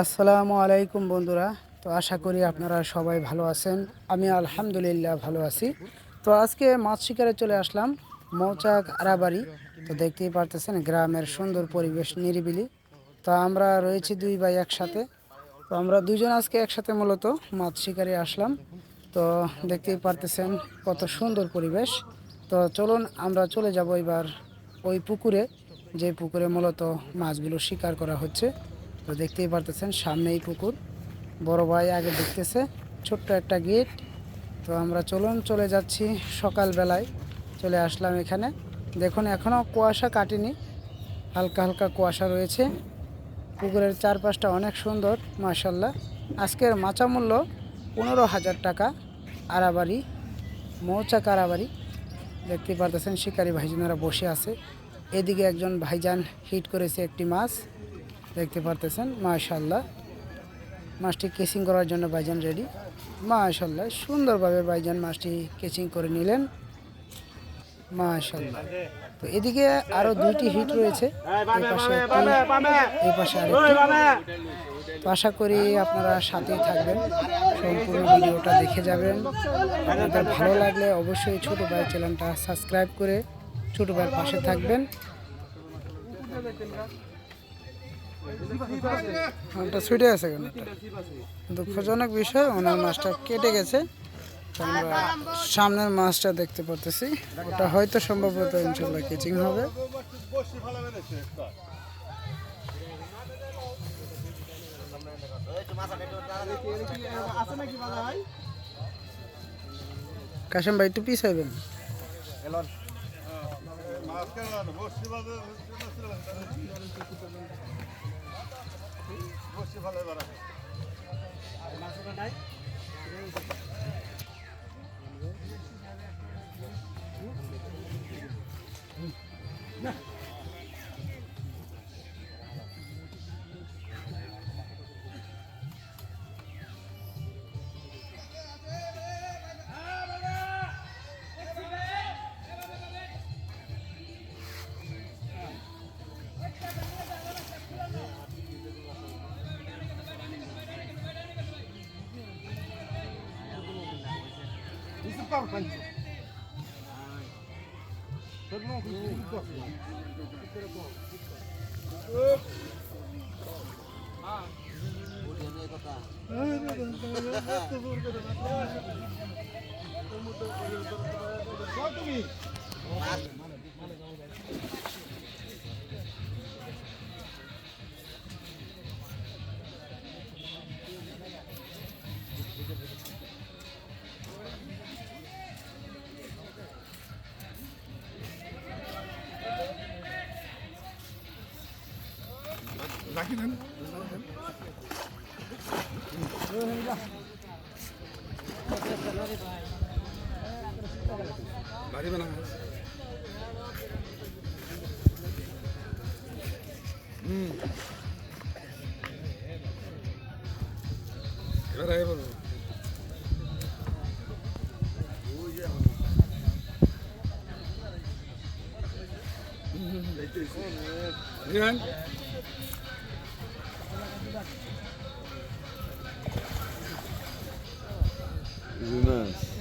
আসসালামু আলাইকুম বন্ধুরা। তো আশা করি আপনারা সবাই ভালো আছেন। আমি আলহামদুলিল্লাহ ভালো আছি। তো আজকে মাছ শিকারে চলে আসলাম মৌচাক আরাবাড়ি। তো দেখতেই পারতেছেন গ্রামের সুন্দর পরিবেশ নিরিবিলি। তো আমরা রয়েছি দুই ভাই একসাথে। তো আমরা দুইজন আজকে একসাথে মূলত মাছ শিকারে আসলাম। তো দেখতেই পারতেছেন কত সুন্দর পরিবেশ। তো চলুন আমরা চলে যাব এবার ওই পুকুরে, যে পুকুরে মূলত মাছগুলো শিকার করা হচ্ছে। তো দেখতেই পারতেছেন, সামনেই পুকুর। বড় ভাই আগে দেখতেছে, ছোট্ট একটা গেট। তো আমরা চলুন, চলে যাচ্ছি সকালবেলায়। চলে আসলাম এখানে। দেখুন এখনও কুয়াশা কাটেনি। হালকা হালকা কুয়াশা রয়েছে। পুকুরের চারপাশটা অনেক সুন্দর মাশাল্লাহ আজকের মাচা মূল্য পনেরো হাজার টাকা। আরাবাড়ি মৌচাক আড়াবাড়ি দেখতে পারতেছেন, শিকারী ভাইজানেরা বসে আছে। এদিকে একজন ভাইজান হিট করেছে একটি মাছ। দেখতে পারতেছেন মাশাল্লাহ মাছটি কেচিং করার জন্য ভাইজান রেডি মাশাল্লাহ সুন্দরভাবে ভাইজান মাছটি কেচিং করে নিলেন। মাশাল্লাহ তো এদিকে আরও দুইটি হিট রয়েছে। এই পাশে এই পাশে আরেকটি। তো আশা করি আপনারা সাথেই থাকবেন। সম্পূর্ণ ভিডিওটা দেখে যাবেন। আপনাদের ভালো লাগলে অবশ্যই ছোট ভাই চ্যানেলটা সাবস্ক্রাইব করে ছোট ভাইয়ের পাশে থাকবেন। ওটা ছুটে আছে কেন দুঃখজনক বিষয়, ওনার মাছটা কেটে গেছে। আমরা সামনের মাছটা দেখতে পারতেছি। ওটা হয়তো সম্ভবত ইনশাল্লাহ কেচিং হবে। কাশেম ভাই, একটু ভালো বাড়া নাই? Desculpa, pai. Todo mundo o Só comigo. Lucky them. Bari bana. Hmm. Kira rahe bolo. Hmm. Nihan. Is it?